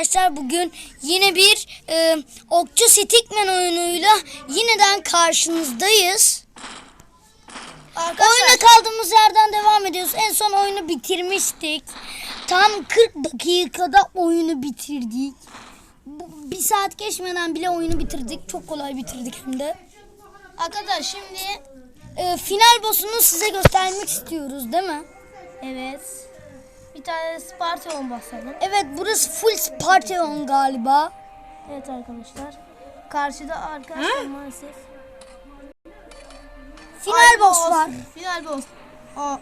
arkadaşlar bugün yine bir e, Okçu Stickman oyunuyla yeniden karşınızdayız. Oyuna kaldığımız yerden devam ediyoruz. En son oyunu bitirmiştik. Tam 40 dakikada oyunu bitirdik. Bir saat geçmeden bile oyunu bitirdik. Çok kolay bitirdik hem de. Arkadaşlar şimdi E, final boss'unu size göstermek istiyoruz değil mi? evet bir tane Spartan basalım. Evet burası full Spartan galiba. Evet arkadaşlar. Karşıda arkadaşlar maalesef. Final boss var. Final boss. Aa,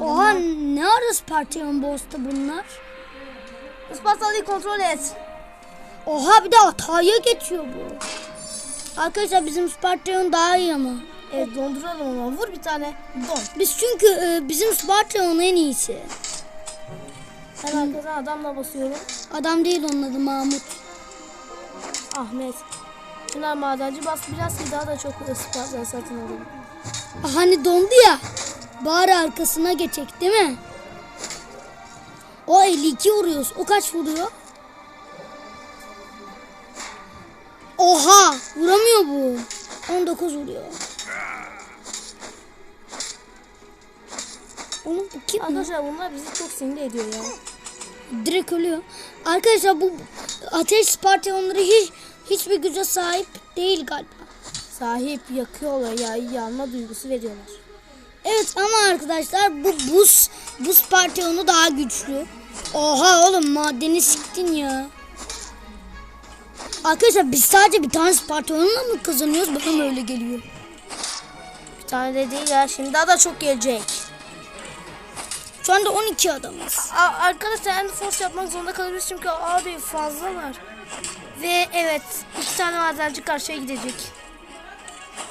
Oha ne ara Spartan boss'tu bunlar? Spartan'ı kontrol et. Oha bir de hataya geçiyor bu. Arkadaşlar bizim Spartan daha iyi ama. Evet donduralım ama vur bir tane don. Biz çünkü e, bizim Spartan en iyisi. Ben arkadan adamla basıyorum. Adam değil onun adı Mahmut. Ahmet. Şunlar madenci bas biraz ki daha da çok Spartan satın alalım. Ah, Hani dondu ya. Bari arkasına geçecek değil mi? O 52 vuruyoruz. O kaç vuruyor? Oha! Vuramıyor bu. 19 vuruyor. Bu kim? Arkadaşlar bunlar bizi çok sinir ediyor ya. Direkt ölüyor. Arkadaşlar bu ateş Spartanları hiç hiçbir güce sahip değil galiba. Sahip yakıyorlar ya yanma duygusu veriyorlar. Evet ama arkadaşlar bu buz buz Spartanı daha güçlü. Oha oğlum madeni siktin ya. Arkadaşlar biz sadece bir tane Spartan'la mı kazanıyoruz? Mı öyle geliyor? Bir tane de değil ya şimdi daha da çok gelecek. Şu anda 12 adamız. A- arkadaşlar end force yapmak zorunda kalıyoruz çünkü abi fazlalar. Ve evet iki tane madenci karşıya gidecek.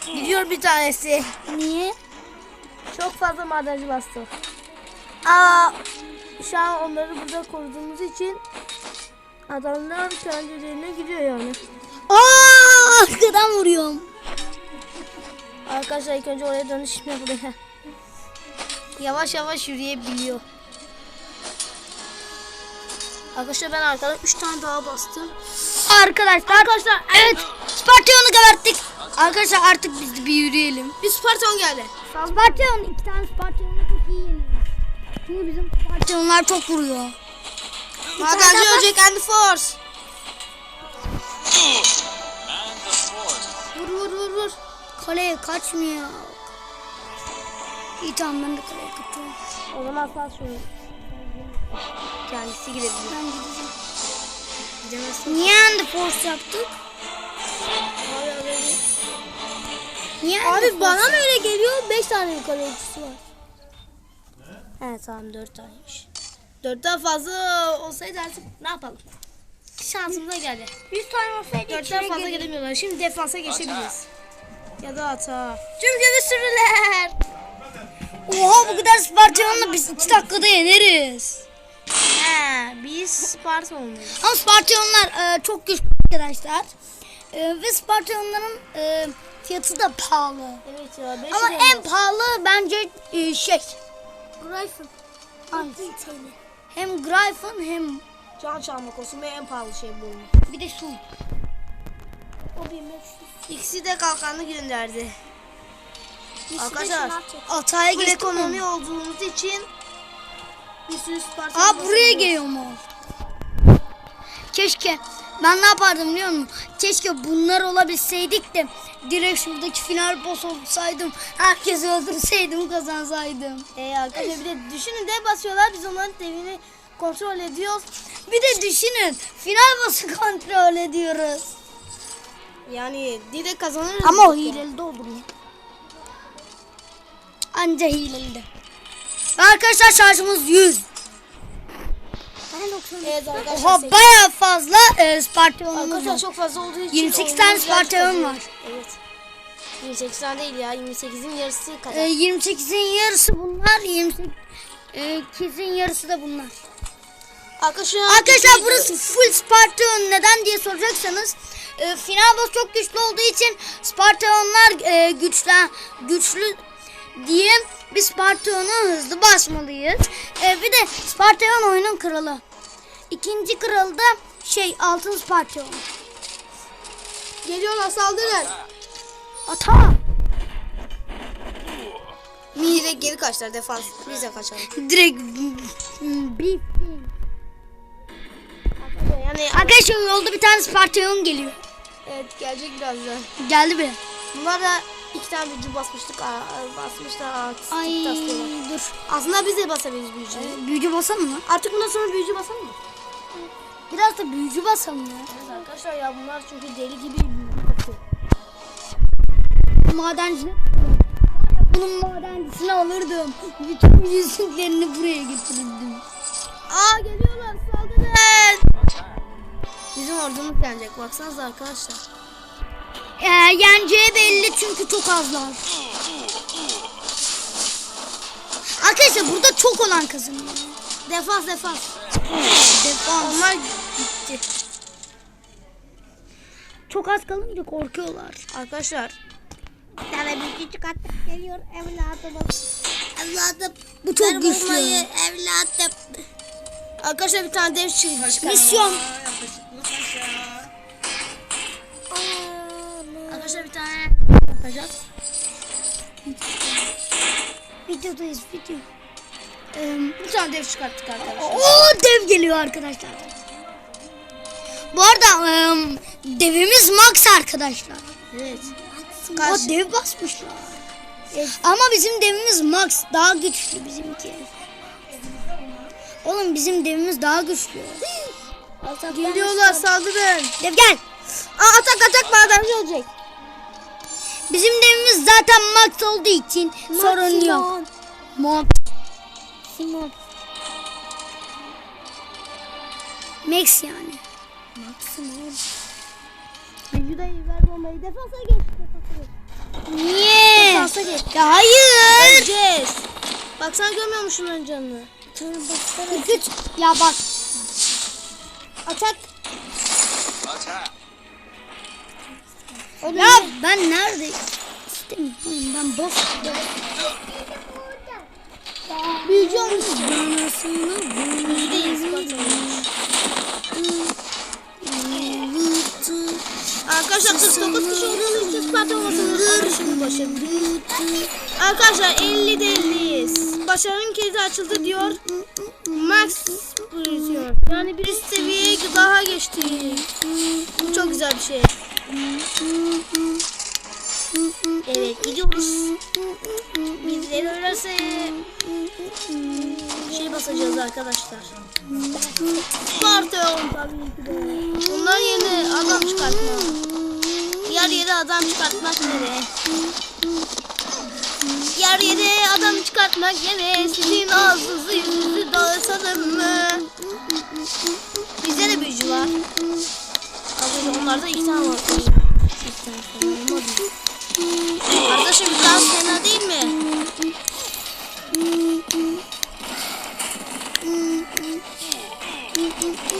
Gidiyor bir tanesi. Niye? Çok fazla madenci bastı. Aa, şu an onları burada koruduğumuz için adamlar kendilerine gidiyor yani. Aa arkadan vuruyorum. Arkadaşlar ilk önce oraya dönüşüm yapılıyor. Yavaş yavaş yürüyebiliyor. Arkadaşlar ben arkadan 3 tane daha bastım. Arkadaşlar, arkadaşlar evet Spartan'ı geberttik. Arkadaşlar artık biz bir yürüyelim. Bir Spartan geldi. Spartan iki tane Spartan'ı çok iyi yeniyoruz. Çünkü bizim Spartanlar çok vuruyor. Madenci ölecek and force. Vur vur vur vur. Kaleye kaçmıyor. İyi tamam ben de kaleye kaçıyorum. O zaman sağ şunu. Kendisi gidebilir. Ben gideceğim. Gidemezsin. Niye end force yaptık? Niye Abi force bana mı öyle geliyor? 5 tane yukarı ölçüsü var. Evet tamam 4 taneymiş. 4'ten fazla olsaydı artık ne yapalım? Şansımıza geldi. 100 tane olsaydı 4'ten fazla gelemiyorlar. Şimdi defansa geçebiliriz. Ya da ata. Tüm gibi sürüler. Oha bu kadar Spartan'la biz 2 dakikada yeneriz. He, biz Sparta olmuyoruz. Ama Spartanlar e, çok güçlü arkadaşlar. E, ve Spartanların e, fiyatı da pahalı. Evet ya. Ama lira en pahalı bence e, şey. Gryphon. Hem Gryphon hem Can çalmak olsun ve en pahalı şey bu oyun. bir de su. O bir İkisi de kalkanlı gönderdi. Arkadaşlar Altaya geçti ekonomi mi? olduğumuz için bir sürü Aa buraya geliyor mu? Keşke ben ne yapardım biliyor musun? Keşke bunlar olabilseydik de direkt şuradaki final boss olsaydım. Herkesi öldürseydim kazansaydım. Ee, arkadaşlar bir de düşünün de basıyorlar biz onların devini kontrol ediyoruz. Bir de düşünün final boss'u kontrol ediyoruz. Yani direkt kazanırız. Ama o hileli de olur ya. Anca hileli. Arkadaşlar şarjımız 100. Evet arkadaşlar. Oha baya fazla e, Arkadaşlar var. çok fazla olduğu için 28 tane zor. var. Evet. 28 tane değil ya 28'in yarısı kadar. E, 28'in yarısı bunlar. 28'in yarısı da bunlar. Arkadaşlar, Arkadaşlar burası full Spartan. Neden diye soracaksanız e, final boss çok güçlü olduğu için Spartanlar e, güçlü güçlü diye biz Spartan'ı hızlı basmalıyız. E, bir de Spartan oyunun kralı. İkinci kırıldı. Şey altın Spartan. Geliyorlar saldırın. Ata. Direkt geri kaçtılar defans. Biz de kaçalım. Direkt bir Yani Arkadaşlar yolda bir tane Spartan geliyor. evet gelecek birazdan. Geldi bile. Bunlar da iki tane büyücü basmıştık. Basmışlar. Ay dur. Aslında biz de basabiliriz büyücüyü. Büyücü basalım mı? Artık bundan sonra büyücü basalım mı? Biraz da büyücü basalım ya. Evet arkadaşlar ya bunlar çünkü deli gibi büyücü basıyor. Madenci. Bunun madencisini alırdım. Bütün yüzüklerini buraya getirdim. Aa geliyorlar saldırın. Bizim ordumuz gelecek baksanıza arkadaşlar. Ee, yeneceği belli çünkü çok azlar. Arkadaşlar burada çok olan kazanıyor. Defans defans. Defans. Onlar gitti. Çok az kalınca korkuyorlar. Arkadaşlar. Bir tane büyücü çıkarttık geliyor evladımız. Evladım. Bu çok güçlü. evladım. Arkadaşlar bir tane dev çıktı. Misyon. Arkadaşlar bir tane yapacağız. Videodayız video. Ee, Bir tane dev çıkarttık arkadaşlar. o dev geliyor arkadaşlar. Bu arada e, devimiz Max arkadaşlar. Evet. O dev basmışlar. Ama bizim devimiz Max daha güçlü bizimki. Oğlum bizim devimiz daha güçlü. Geliyorlar saldırın. Dev gel. Aa, atak atak madenci olacak. Bizim devimiz zaten Max olduğu için sorun yok. Max. Simon. Max yani. Maksimum. Büyücü dayı ver bombayı. Defansa geç. Defansa geç. Niye? Defansa geç. Ya hayır. Öleceğiz. Bak sen görmüyor musun şunların canını? Güç. Ya bak. Atak. Ya ben nerede? İstemiyorum ben boş. Büyücü olmuş. Olmuş. Arkadaşlar 49 kişi olduğumuz için Spartan olmasını şimdi başardık. Arkadaşlar 50 de 50'yiz. Başarının kilidi açıldı diyor. Max buyuruyor. Yani bir seviyeye daha geçtik. Bu çok güzel bir şey. Evet gidiyoruz. Bizleri öyleyse şey basacağız arkadaşlar. Spartan. Ondan yerine adam çıkartma. Yer yere adam çıkartmak nereye? Yer yere adam çıkartmak nereye? Sizin ağzınızı yüzünüzü dağıtalım mı? Bizde de büyücü var. Az önce onlarda iki tane var. İki. Arkadaşım biraz fena değil mi?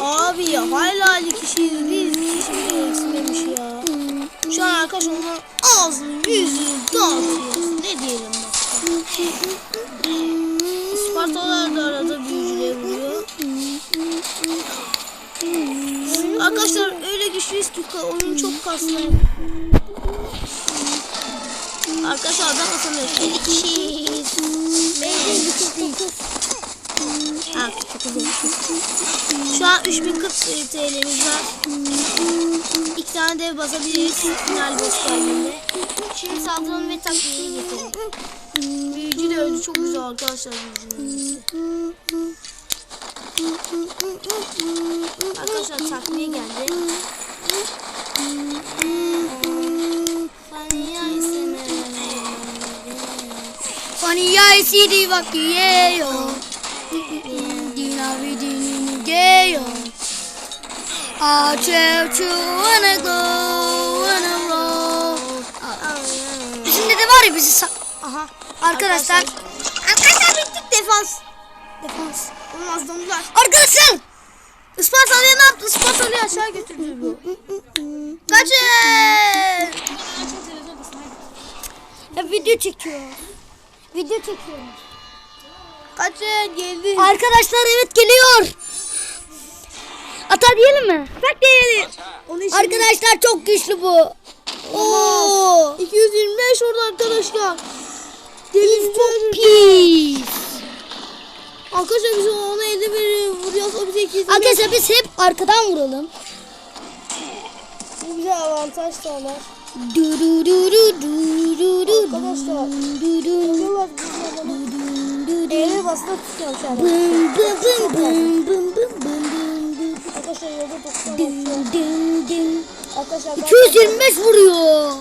Abi hala iki kişiyiz biz. Kişi bile eksilmemiş ya. Şu an arkadaş onun ağzını yüzünü dağıtıyoruz. Ne diyelim başka? Spartalılar da arada büyücüleri vuruyor. Arkadaşlar öyle güçlüyüz ki oyun çok kaslı. Arkadaşlar adam atamıyoruz. 50 kişiyiz. Benim Ha, çok güzel. Şu an 3040 TL'miz var. İki tane dev basabiliriz final boss geldiğinde. Şimdi saldıralım ve takviyeyi getirelim. Büyücü de öldü. Çok güzel arkadaşlar büyücünün. Arkadaşlar takviye geldi. Funny I see the vacueo. Dina vidini geyo. I tell you wanna go, wanna roll. Bizim dede var ya bizi Aha. Arkadaşlar. Arkadaşlar bittik defans. Defans. Olmaz dondular. Arkadaşlar. Ispartalı'ya ne yaptı? Ispartalı'yı aşağı götürdü bu. Kaçın. Ya video çekiyor. Video çekiyor. Kaçın geldi. Arkadaşlar evet geliyor. Ata diyelim mi? Bak için Arkadaşlar çok güçlü bu. Oo. 225 orada arkadaşlar. Biz çok pis. Arkadaşlar biz ona 50 bir vuruyoruz. O bize 225. Arkadaşlar biz hep arkadan vuralım. Bu bize avantaj sağlar. Du du du du du du du Arkadaşlar. du du du du Eğri basına tutuyorum şu anda. Bım bım bım bım bım bım bım bım. Arkadaşlar yolda 90 Dın atıyor. dın dın. Arkadaşlar ben 225 vuruyor.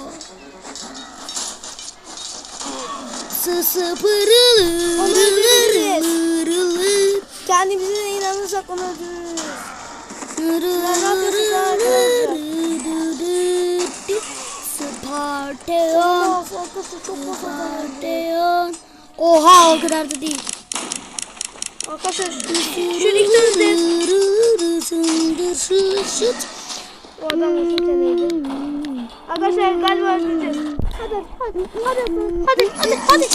Sısı pırılı. Onu öldürürüz. Kendimize inanırsak onu öldürürüz. Sparteon. Sparteon. Oha o kadar da değil. Arkadaşlar şu şut. o adam. Arkadaşlar galiba öldüreceğiz. Hadi hadi hadi hadi hadi hadi.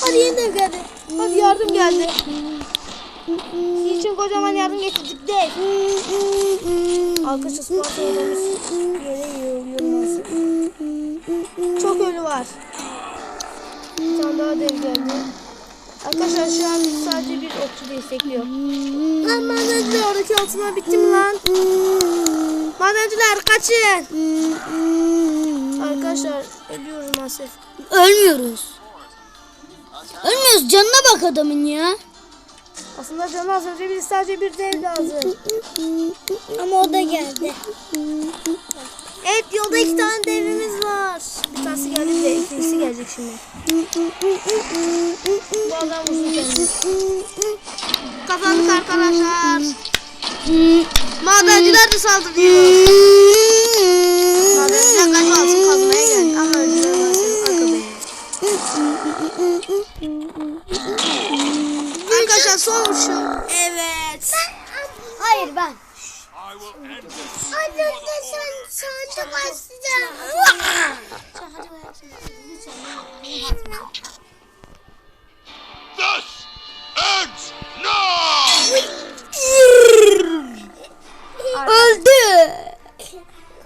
Hadi yeniden geldi. Hadi yardım geldi. Sizin için kocaman yardım getirdik de. Arkadaşlar sponsorlarımız yere yorulmaz. Çok ölü var. Bir tane daha dev geldi. Arkadaşlar şu an sadece bir okçu destekliyor. Lan madenciler oradaki altınlar bitti mi lan? Madenciler kaçın. Arkadaşlar ölüyoruz maalesef. Ölmüyoruz. Ölmüyoruz. Canına bak adamın ya. Aslında canı az önce biz sadece bir dev lazım. Ama o da geldi. Evet yolda iki tane devimiz var. Bir tanesi geldi de ikincisi gelecek şimdi. Bu adam vursun kendini. Kazandık arkadaşlar. Madenciler de saldırıyor. Vuruşum. Evet. Hayır ben. Anne sen saate başlayacağım. This ends now! Öldü.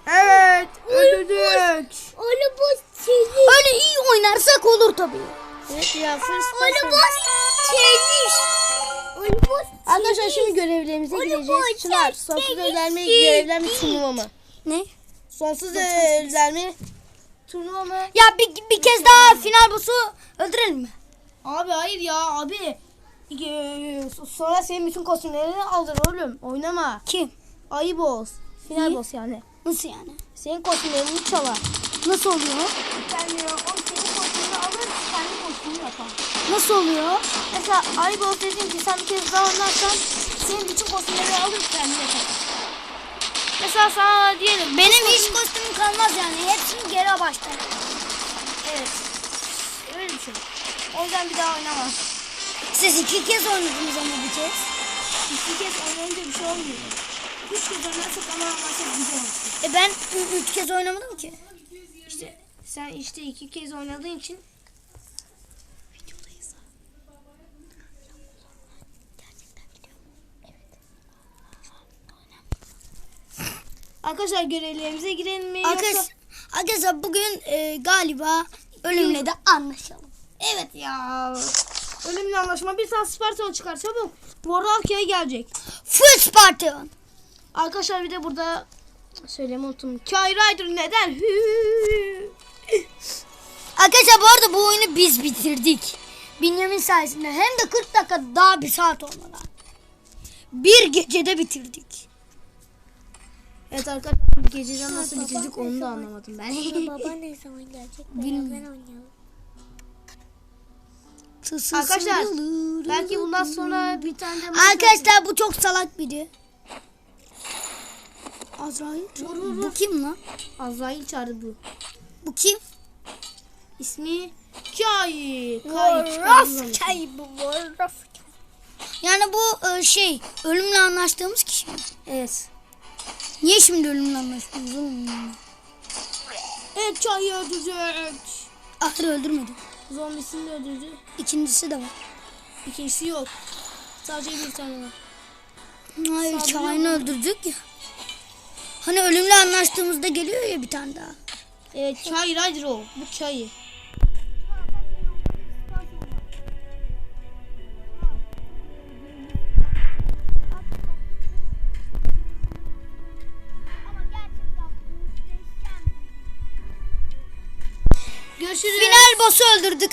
Evet öldürdük. Öyle bu Öyle iyi oynarsak olur tabii. Evet ya first Öyle person. Arkadaşlar şimdi görevlerimize gireceğiz. Çınar sonsuz özelme görevler mi turnuva mı? Ne? Sonsuz özelme? Turnuva mı? Ya bir, bir kez daha final boss'u öldürelim mi? Abi hayır ya abi. Ee, Sonra senin bütün kostümlerini alır oğlum. Oynama. Kim? Ayı boss. Final Niye? boss yani. Nasıl yani? Senin kostümlerini çalar. Nasıl oluyor? Yani o senin kendi kostümünü yapar. Nasıl oluyor? Mesela ayı boss dedin ki sen bir kez daha oynarsan senin bütün kostümlerini alır kendi yapar. Mesela sana diyelim. Benim hiç kostümüm kalmaz yani. Hepsini geri baştan. Evet. Öyle bir şey. O yüzden bir daha oynamam. Siz iki kez oynadınız ama bir kez. İki kez oynayınca bir şey olmuyor. Üç kez oynarsak ama maalesef güzel olur. E ben üç kez oynamadım ki. İşte sen işte iki kez oynadığın için Arkadaşlar görevlerimize girelim mi? Arkadaş, Yoksa... arkadaşlar bugün e, galiba ölümle de anlaşalım. Evet ya. Ölümle anlaşma. Bir tane Spartan çıkar çabuk. Akya'ya gelecek. Full Spartan. Arkadaşlar bir de burada söyleme unuttum. Rider neden? Arkadaşlar bu arada bu oyunu biz bitirdik. Binyamin sayesinde hem de 40 dakika daha bir saat olmadan. Bir gecede bitirdik. Evet arkadaşlar geceden nasıl bitirdik onu da anlamadım ben. Baba ne zaman gelecek? Bilmiyorum. Beraber oynayalım. Arkadaşlar belki bundan sonra bir tane de Arkadaşlar bu çok salak biri. Azrail. Bu kim lan? Azrail çağırdı bu. Bu kim? İsmi Kay. Kay. Raf Kay bu. Raf Yani bu e, şey ölümle anlaştığımız kişi mi? Evet. Niye şimdi ölümle anlaştığımız oğlum? Evet Kay'ı öldürecek. Ahır öldürmedi. Zombisini de öldürdü. İkincisi de var. İkincisi yok. Sadece bir tane var. Hayır Şahin'i öldürdük ya. Hani ölümle anlaştığımızda geliyor ya bir tane daha. Evet çay hayır o. Bu çayı. Boss'u öldürdük.